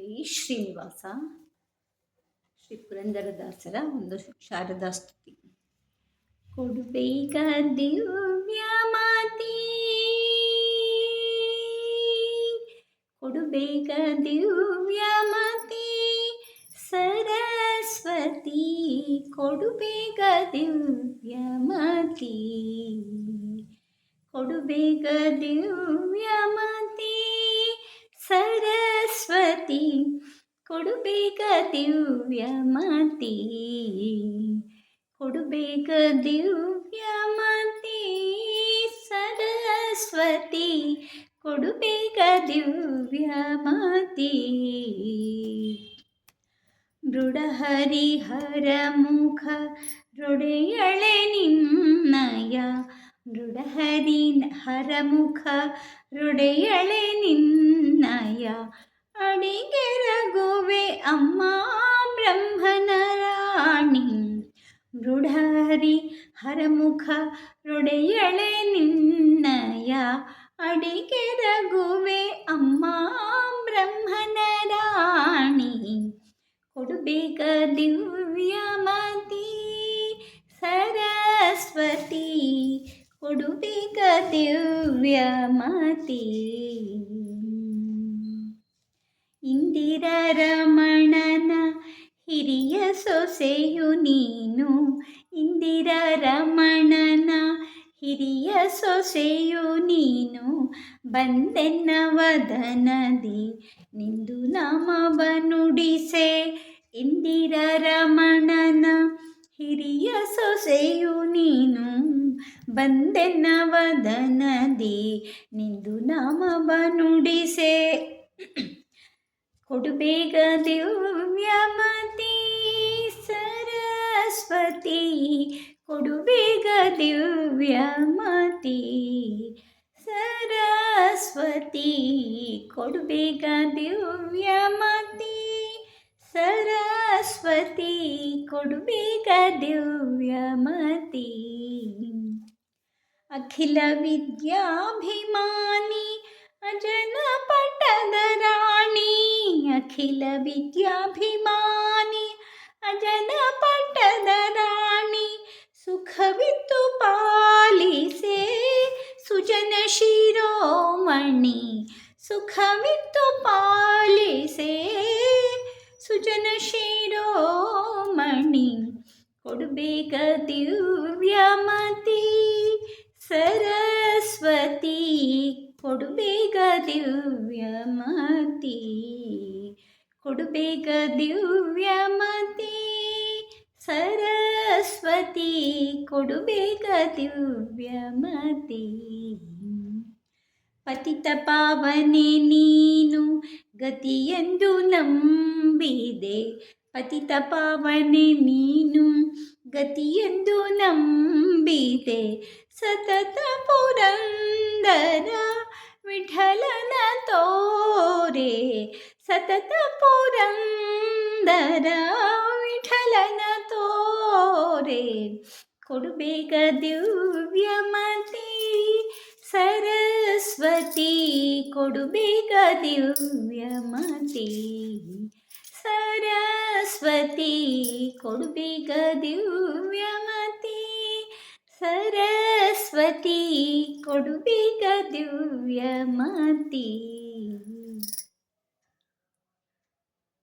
ಕವಿ ಶ್ರೀನಿವಾಸ ಶ್ರೀ ಪುರಂದರದಾಸರ ಒಂದು ಶಾರದಾ ಸ್ತುತಿ ಕೊಡುಬೇಗ ದಿವ್ಯ ಮಾತಿ ಕೊಡುಬೇಗ ದಿವ್ಯ ಮಾತಿ ಸರಸ್ವತಿ ಕೊಡುಬೇಗ ದಿವ್ಯ ಮಾತಿ ಕೊಡುಬೇಗ ದಿವ್ಯ ಮಾತಿ ಸರಸ್ವತಿ, ಕೊಡಬೇಕ ದಿವ್ಯ ಮಾತಿ. ಕೊಡಬೇಕ ದಿವ್ಯ ಮಾತಿ, ಸರಸ್ವತಿ, ಕೊಡಬೇಕ ದಿವ್ಯ ಮಾತಿ. ಮೃಡಹರಿಹರ ಮುಖ ರೊಡೆಯಳೆ ನಿನ್ನಯ ಮೃಡಹರಿ ಹರಮುಖ ರುಡೆಯಳೆ ನಿನ್ನಯ. ಅಡಿಗೆರಗುವೆ ಅಮ್ಮ ಬ್ರಹ್ಮನ ರಾಣಿ ಮೃಡಹರಿ ಹರಮುಖ ರುಡೆಯಳೆ ನಿನ್ನಯ. ಅಡಿಗೆರಗುವೆ ಅಮ್ಮ ಬ್ರಹ್ಮನ ರಾಣಿ ಕೊಡುಬೇಗ ದಿವ್ಯ ಮತಿ ಕೊಡುಬೇಗ ದಿವ್ಯ ಮತಿ. ಇಂದಿರ ರಮಣನ ಹಿರಿಯ ಸೊಸೆಯು ನೀನು. ಇಂದಿರ ರಮಣನ ಹಿರಿಯ ಸೊಸೆಯು ನೀನು. ಬಂದೆನ್ನ ವದನದಿ, ನಿಂದು ನಮವ ನುಡಿಸೆ. ಇಂದಿರ ರಮಣನ ಹಿರಿಯ ಸೊಸೆಯು ನೀನು ಬಂದೆ ನವದನದಿ ನಿಂದು ನಾಮ ನುಡಿಸೆ. ಕೊಡುಬೇಗ ದಿವ್ಯಮತಿ, ಸರಸ್ವತಿ, ಕೊಡುಬೇಗ ದಿವ್ಯಮತಿ, ಸರಸ್ವತಿ, ಕೊಡುಬೇಗ ದಿವ್ಯಮತಿ. ಸರಸ್ವತಿ ಕೊಡುಬೇಗ ದಿವ್ಯಮತಿ ಅಖಿಲ ವಿದ್ಯಾಭಿಮಾನಿ ಅಜನ ಪಟ್ಟದ ರಾಣಿ ಅಖಿಲ ವಿದ್ಯಾಭಿಮಾನಿ ಅಜನ ಪಟ್ಟದ ರಾಣಿ ಸುಖವಿತ್ತು ಪಾಲಿಸೆ ಸುಜನ ಶಿರೋಮಣಿ ಸುಖವಿತ್ತು ಪಾಲಿಸೆ ಕೊಡುಬೇಗ ದಿವ್ಯಮತಿ ಸರಸ್ವತಿ ಕೊಡುಬೇಗ ದಿವ್ಯಮತಿ ಕೊಡುಬೇಗ ದಿವ್ಯಮತಿ ಸರಸ್ವತಿ ಕೊಡುಬೇಗ ದಿವ್ಯಮತಿ ಪತಿತ ಪಾವನೆ ನೀನು ಗತಿಯೆಂದು ನಂಬಿದೆ ಪತಿತ ಪಾವನೆ ನೀನು ಗತಿಯೆಂದು ನಂಬಿದೆ ಸತತ ಪುರಂದರ ವಿಠಲನ ತೋರೆ ಸತತ ಪುರಂದರ ವಿಠಲನ ತೋರೆ ಕೊಡುಬೇಗ ದಿವ್ಯಮತಿ ಸರಸ್ವತಿ ಕೊಡುಬೇಗ ದಿವ್ಯಮತಿ ಸರಸ್ವತಿ ಕೊಡುಬಿಗ ದಿವ್ಯಮತಿ. ಸರಸ್ವತಿ ಕೊಡುಬಿಗ ದಿವ್ಯಮತಿ.